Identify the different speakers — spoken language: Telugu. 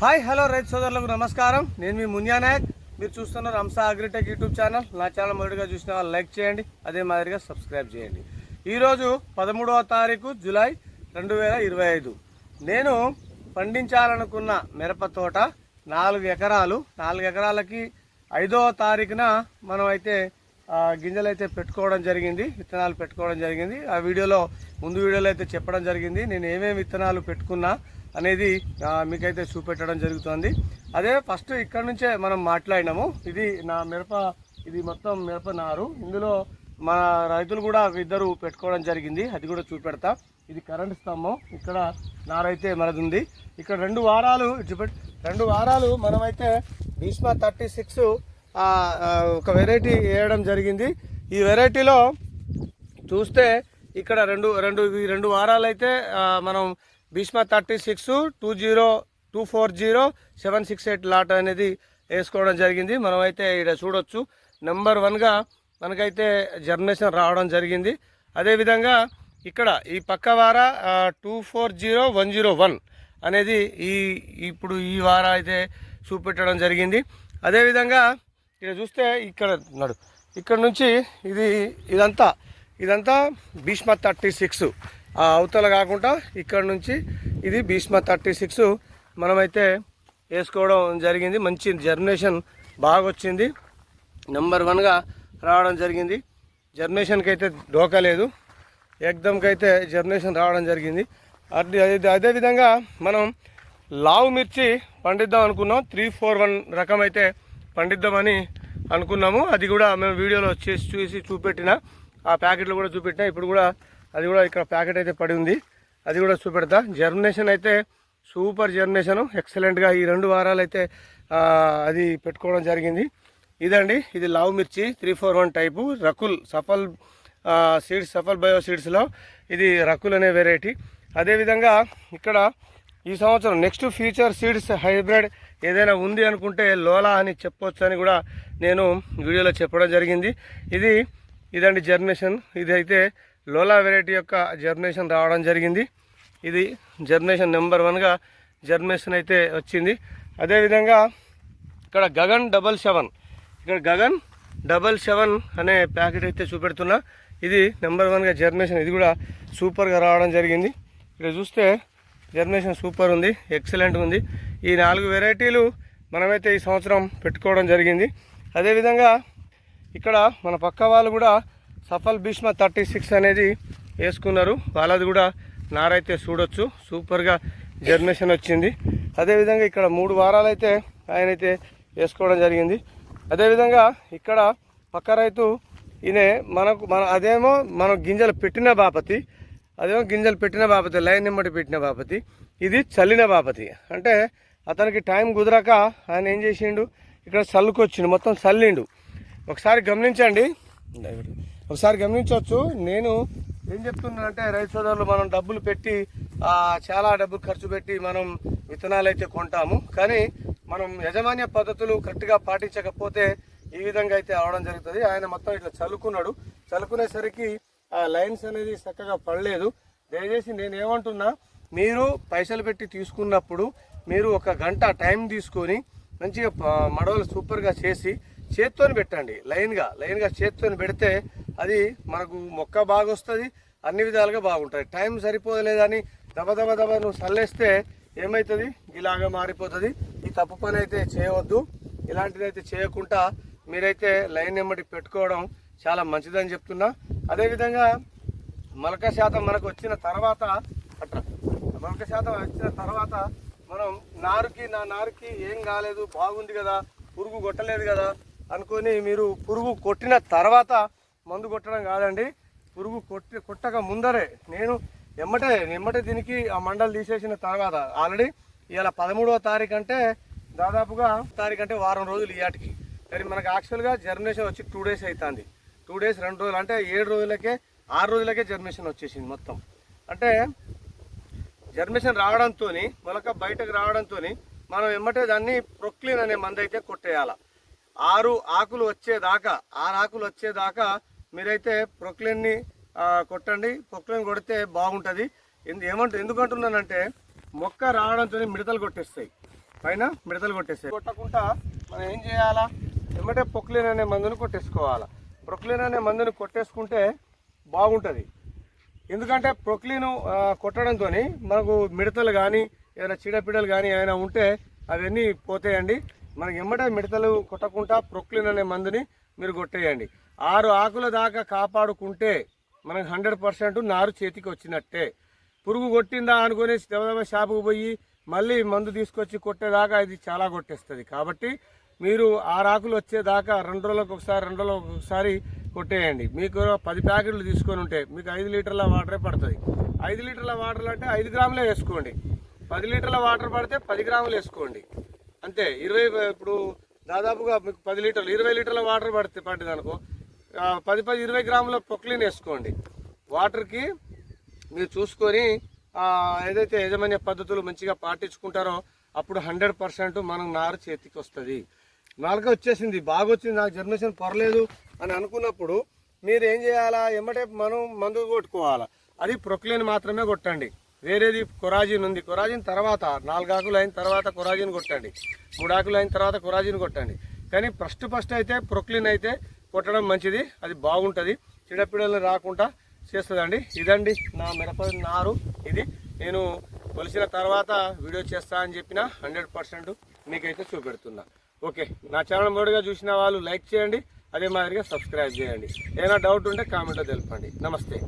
Speaker 1: హాయ్ హలో రైతు సోదరులకు నమస్కారం. నేను మీ మున్యా నాయక్. మీరు చూస్తున్నారు రంసా అగ్రిటెక్ యూట్యూబ్ ఛానల్. నా ఛానల్ మొదటిగా చూసిన వాళ్ళు లైక్ చేయండి అదే మాదిరిగా సబ్స్క్రైబ్ చేయండి. ఈరోజు పదమూడవ తారీఖు జూలై రెండు వేల ఇరవై ఐదు. నేను పండించాలనుకున్న మిరప తోట నాలుగు ఎకరాలు. నాలుగు ఎకరాలకి ఐదవ తారీఖున మనం అయితే గింజలు అయితే పెట్టుకోవడం జరిగింది విత్తనాలు పెట్టుకోవడం జరిగింది. ఆ వీడియోలో ముందు వీడియోలో అయితే చెప్పడం జరిగింది. నేను ఏమేమి విత్తనాలు పెట్టుకున్నా అనేది మీకైతే చూపెట్టడం జరుగుతుంది. అదే ఫస్ట్ ఇక్కడ నుంచే మనం మాట్లాడినాము. ఇది నా మిరప ఇది మొత్తం మిరప నారు. ఇందులో మన రైతులు కూడా ఇద్దరు పెట్టుకోవడం జరిగింది. అది కూడా చూపెడతా. ఇది కరెంట్ స్తంభం. ఇక్కడ నారైతే మనది ఉంది ఇక్కడ రెండు వారాలు రెండు వారాలు మనమైతే భీష్మ థర్టీ సిక్స్ ఒక వెరైటీ వేయడం జరిగింది. ఈ వెరైటీలో చూస్తే ఇక్కడ రెండు రెండు ఈ రెండు వారాలు అయితే మనం Bheeshma thirty six two zero two four zero seven six eight lot అనేది వేసుకోవడం జరిగింది. మనమైతే ఇక్కడ చూడొచ్చు. నెంబర్ వన్గా మనకైతే జర్మినేషన్ రావడం జరిగింది. అదేవిధంగా ఇక్కడ ఈ పక్క వార two four zero one zero one అనేది ఈ ఇప్పుడు ఈ వార అయితే చూపెట్టడం జరిగింది. అదేవిధంగా ఇక్కడ చూస్తే ఇక్కడ ఉన్నాడు ఇక్కడ నుంచి ఇది ఇదంతా ఇదంతా భీష్మ థర్టీ సిక్స్. ఆ అవతల కాకుండా ఇక్కడ నుంచి ఇది భీష్మ థర్టీ సిక్స్ మనమైతే వేసుకోవడం జరిగింది. మంచి జర్మినేషన్ బాగా వచ్చింది నెంబర్ వన్గా రావడం జరిగింది. జర్మినేషన్కి అయితే డోకా లేదు. ఎగ్దమ్కి అయితే జర్మినేషన్ రావడం జరిగింది. అది అదే అదేవిధంగా మనం లావు మిర్చి పండిద్దాం అనుకున్నాం. త్రీ ఫోర్ వన్ రకం అయితే పండిద్దామని అనుకున్నాము. అది కూడా మేము వీడియోలో చేసి చూసి చూపెట్టిన ఆ ప్యాకెట్లు కూడా చూపెట్టిన. ఇప్పుడు కూడా అది కూడా ఇక్కడ ప్యాకెట్ అయితే పడి ఉంది. అది కూడా చూపెడతా. జర్మినేషన్ అయితే సూపర్ జర్మినేషన్. ఎక్సలెంట్గా ఈ రెండు వారాలు అయితే అది పెట్టుకోవడం జరిగింది. ఇదండి ఇది లావు మిర్చి three four one type Rakul Safal seeds Safal bio సీడ్స్లో. ఇది రకుల్ అనే వెరైటీ అదేవిధంగా ఇక్కడ ఈ సంవత్సరం నెక్స్ట్ ఫ్యూచర్ సీడ్స్ హైబ్రిడ్ ఏదైనా ఉంది అనుకుంటే లోలా అని చెప్పొచ్చు అని కూడా నేను వీడియోలో చెప్పడం జరిగింది. ఇది ఇదండి జర్మినేషన్. ఇది అయితే లోలా వెరైటీ యొక్క జర్మినేషన్ రావడం జరిగింది. ఇది జర్మినేషన్ నెంబర్ వన్గా జర్మినేషన్ అయితే వచ్చింది. అదేవిధంగా ఇక్కడ గగన్ డబల్ సెవెన్ ఇక్కడ గగన్ డబల్ సెవెన్ అనే ప్యాకెట్ అయితే చూపెడుతున్నా. ఇది నెంబర్ వన్గా జర్మినేషన్ ఇది కూడా సూపర్గా రావడం జరిగింది. ఇక్కడ చూస్తే జర్మినేషన్ సూపర్ ఉంది ఎక్సలెంట్ ఉంది. ఈ నాలుగు వెరైటీలు మనమైతే ఈ సంవత్సరం పెట్టుకోవడం జరిగింది. అదేవిధంగా ఇక్కడ మన పక్క వాళ్ళు కూడా సఫల్ భీష్మ థర్టీ సిక్స్ అనేది వేసుకున్నారు. వాళ్ళది కూడా నారైతే చూడొచ్చు. సూపర్గా జర్మినేషన్ వచ్చింది. అదేవిధంగా ఇక్కడ మూడు వారాలు అయితే ఆయన అయితే వేసుకోవడం జరిగింది. అదేవిధంగా ఇక్కడ పక్క రైతు ఈయన మనకు మన అదేమో మనం గింజలు పెట్టిన బాపతి అదేమో గింజలు పెట్టిన బాపతి లైన్ నిమ్మటి పెట్టిన బాపతి ఇది చల్లిన బాపతి. అంటే అతనికి టైం కుదరక ఆయన ఏం చేసిండు? ఇక్కడ చల్లుకొచ్చిండు మొత్తం చల్లిండు. ఒకసారి గమనించండి. ఒకసారి గమనించవచ్చు నేను ఏం చెప్తున్నానంటే రైతు సోదరులు మనం డబ్బులు పెట్టి చాలా డబ్బులు ఖర్చు పెట్టి మనం విత్తనాలు అయితే కొంటాము. కానీ మనం యజమాన్య పద్ధతులు కరెక్ట్గా పాటించకపోతే ఈ విధంగా అయితే అవడం జరుగుతుంది. ఆయన మొత్తం ఇట్లా చల్లుకున్నాడు. చల్లుకునేసరికి ఆ లైన్స్ అనేది చక్కగా పడలేదు. దయచేసి నేను ఏమంటున్నా మీరు పైసలు పెట్టి తీసుకున్నప్పుడు మీరు ఒక గంట టైం తీసుకొని మంచిగా మడవలు సూపర్గా చేసి చేత్తోని పెట్టండి లైన్గా లైన్గా చేత్తోని పెడితే అది మనకు మొక్క బాగా వస్తుంది అన్ని విధాలుగా బాగుంటుంది. టైం సరిపోలేదని దబ దబ దబ నువ్వు చల్లేస్తే ఏమవుతుంది ఇలాగా మారిపోతుంది. ఈ తప్పు పని అయితే చేయవద్దు. ఇలాంటిది అయితే చేయకుండా మీరైతే లైన్ ఎమ్మటి పెట్టుకోవడం చాలా మంచిదని చెప్తున్నా. అదేవిధంగా మొలక శాతం మనకు వచ్చిన తర్వాత అట్లా మొలక శాతం వచ్చిన తర్వాత మనం నారుకి నా నారుకి ఏం కాలేదు బాగుంది కదా పురుగు కొట్టలేదు కదా అనుకొని మీరు పురుగు కొట్టిన తర్వాత మందు కొట్టడం కాదండి. పురుగు కొట్టి కొట్టక ముందరే నేను ఎమ్మటే ఎమ్మటే దీనికి ఆ మండలు తీసేసిన తర్వాత ఆల్రెడీ ఇవాళ పదమూడవ తారీఖు అంటే దాదాపుగా తారీఖు అంటే వారం రోజులు ఇయాటికి కానీ మనకు యాక్చువల్గా జర్మినేషన్ వచ్చి టూ డేస్ అవుతుంది టూ డేస్ రెండు రోజులు అంటే ఏడు రోజులకే ఆరు రోజులకే జర్మినేషన్ వచ్చేసింది మొత్తం. అంటే జర్మినేషన్ రావడంతో మొలక బయటకు రావడంతో మనం ఎమ్మటే దాన్ని ప్రొక్లిన్ అనే మందు అయితే కొట్టేయాల. ఆరు ఆకులు వచ్చేదాకా ఆరు ఆకులు వచ్చేదాకా మీరైతే ప్రొక్లెన్ని కొట్టండి. ప్రొక్లెన్ కొడితే బాగుంటుంది. ఎందు ఏమంటు ఎందుకంటున్నానంటే మొక్క రావడంతో మిడతలు కొట్టేస్తాయి. పైన మిడతలు కొట్టేస్తాయి. కొట్టకుండా మనం ఏం చేయాలా? ఎమ్మటే ప్రొక్లెన్ అనే మందుని కొట్టేసుకోవాలా. ప్రొక్లిన్ అనే మందుని కొట్టేసుకుంటే బాగుంటుంది. ఎందుకంటే ప్రొక్లీన్ కొట్టడంతో మనకు మిడతలు కానీ ఏదైనా చీడపీడలు కానీ ఏమైనా ఉంటే అవన్నీ పోతాయండి. మనకి ఎమ్మటే మిడతలు కొట్టకుండా ప్రొక్లిన్ అనే మందుని మీరు కొట్టేయండి. ఆరు ఆకుల దాకా కాపాడుకుంటే మనకు హండ్రెడ్ పర్సెంట్ నారు చేతికి వచ్చినట్టే. పురుగు కొట్టిందా అనుకుని దెబ్బ షాపుకు పోయి మళ్ళీ మందు తీసుకొచ్చి కొట్టేదాకా ఇది చాలా కొట్టేస్తుంది. కాబట్టి మీరు ఆరు ఆకులు వచ్చేదాకా రెండు రోజులకు ఒకసారి రెండు రోజులకు ఒకసారి కొట్టేయండి. మీకు పది ప్యాకెట్లు తీసుకొని ఉంటే మీకు ఐదు లీటర్ల వాటరే పడుతుంది. ఐదు లీటర్ల వాటర్ అంటే ఐదు గ్రాములే వేసుకోండి. పది లీటర్ల వాటర్ పడితే పది గ్రాములు వేసుకోండి. అంతే ఇరవై ఇప్పుడు దాదాపుగా మీకు పది లీటర్లు ఇరవై లీటర్ల వాటర్ పడితే పడింది అనుకో పది పది ఇరవై గ్రాముల పొక్లిన్ వేసుకోండి. వాటర్కి మీరు చూసుకొని ఏదైతే యాజమాన్య పద్ధతులు మంచిగా పాటించుకుంటారో అప్పుడు హండ్రెడ్ పర్సెంట్ మనం నారు చేతికి వస్తుంది. నాలుక వచ్చేసింది బాగా వచ్చింది నాకు జర్మినేషన్ పర్లేదు అని అనుకున్నప్పుడు మీరు ఏం చేయాలా? ఎమ్మటే మనం మందు కొట్టుకోవాలా? అది ప్రొక్లేన్ మాత్రమే కొట్టండి. వేరేది కొరాజిన్ ఉంది. కొరాజిన్ తర్వాత నాలుగు ఆకులు అయిన తర్వాత కొరాజిన్ కొట్టండి. మూడు ఆకులు అయిన తర్వాత కొరాజిన్ కొట్టండి. కానీ ఫస్ట్ ఫస్ట్ అయితే ప్రొక్లిన్ అయితే కొట్టడం మంచిది. అది బాగుంటుంది. చిడపిడలు రాకుండా చేస్తుందండి. ఇదండి నా మిరప నారు. ఇది నేను కొలిసిన తర్వాత వీడియో చేస్తా అని చెప్పిన హండ్రెడ్ పర్సెంట్ మీకైతే చూపెడుతున్నా. ఓకే నా ఛానల్ మొదటిగా చూసిన వాళ్ళు లైక్ చేయండి. అదే మాదిరిగా సబ్స్క్రైబ్ చేయండి. ఏదైనా డౌట్ ఉంటే కామెంట్లో తెలపండి. నమస్తే.